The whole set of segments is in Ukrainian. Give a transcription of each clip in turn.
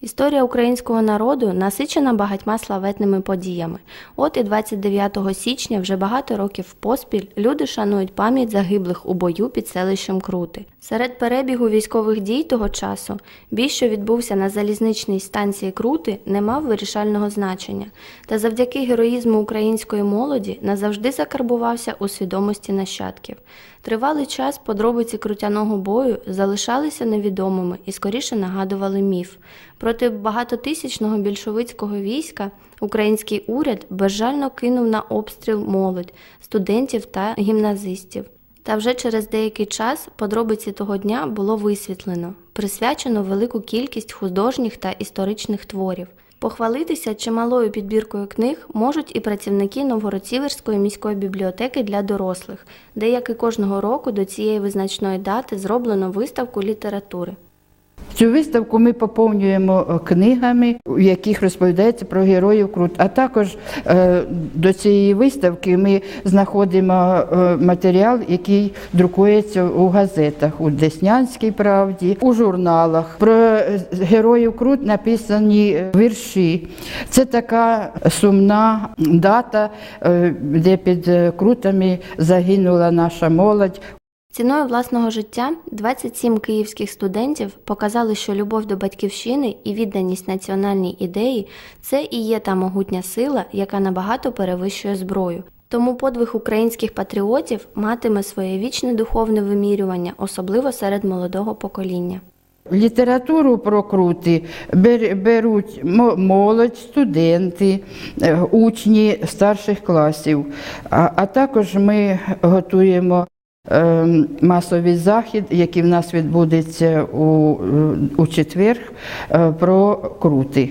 Історія українського народу насичена багатьма славетними подіями. От і 29 січня, вже багато років поспіль, люди шанують пам'ять загиблих у бою під селищем Крути. Серед перебігу військових дій того часу бій, що відбувся на залізничній станції Крути, не мав вирішального значення, та завдяки героїзму української молоді назавжди закарбувався у свідомості нащадків. Тривалий час подробиці крутяного бою залишалися невідомими і скоріше нагадували міф. Проти багатотисячного більшовицького війська український уряд безжально кинув на обстріл молодь, студентів та гімназистів. Та вже через деякий час подробиці того дня було висвітлено, присвячено велику кількість художніх та історичних творів. Похвалитися чималою підбіркою книг можуть і працівники Новгород-Сіверської міської бібліотеки для дорослих, де, як і кожного року, до цієї визначної дати зроблено виставку літератури. Цю виставку ми поповнюємо е, книгами, в яких розповідається про героїв Крут. А також е, до цієї виставки ми знаходимо е, матеріал, який друкується у газетах, у Деснянській правді, у журналах. Про героїв Крут написані вірші. Це така сумна дата, де під Крутами загинула наша молодь. Ціною власного життя 27 київських студентів показали, що любов до батьківщини і відданість національній ідеї це і є та могутня сила, яка набагато перевищує зброю. Тому подвиг українських патріотів матиме своє вічне духовне вимірювання, особливо серед молодого покоління. Літературу про крути беруть мо- молодь, студенти, е, учні старших класів. А, також ми готуємо масовий захід, який в нас відбудеться у, у четвер, е, про крути.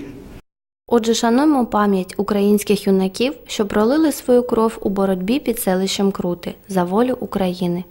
Отже, шануємо пам'ять українських юнаків, що пролили свою кров у боротьбі під селищем Крути за волю України.